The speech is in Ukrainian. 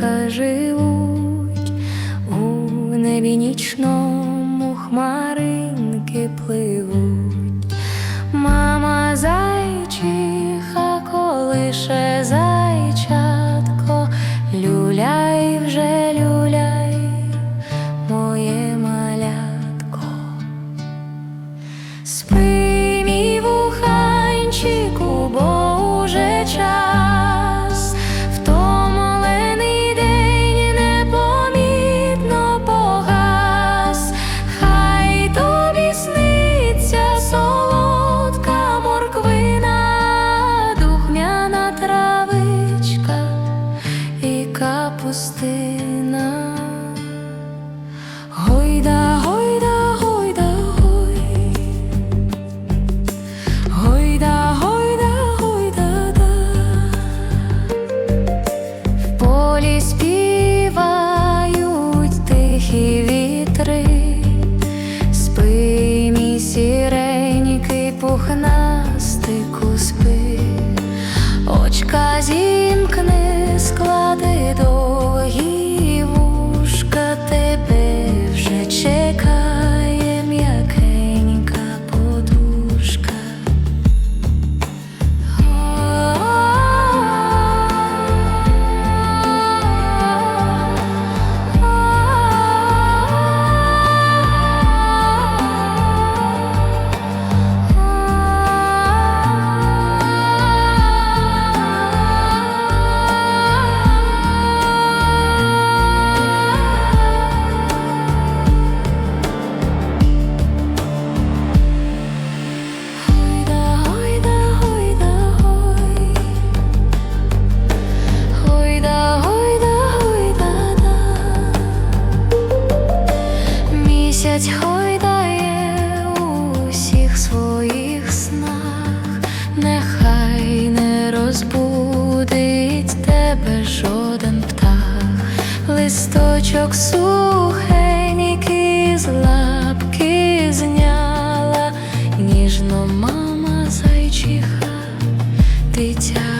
звірятка живуть, у небі нічному хмаринки пливуть. Мама зайчиха, колише зайчатко, люляй вже люляй, моє малятко. Спи, мій вуханчику, капустина. Гойда, гойда, гойда, гой. Гойда, гойда, гойда, да. В полі співають тихі вітри, спи, мій сіренький пухнастику спи, очка зімкни, склади довгі листочок сухенький з лапки зняла, ніжно мама зайчиха дитя.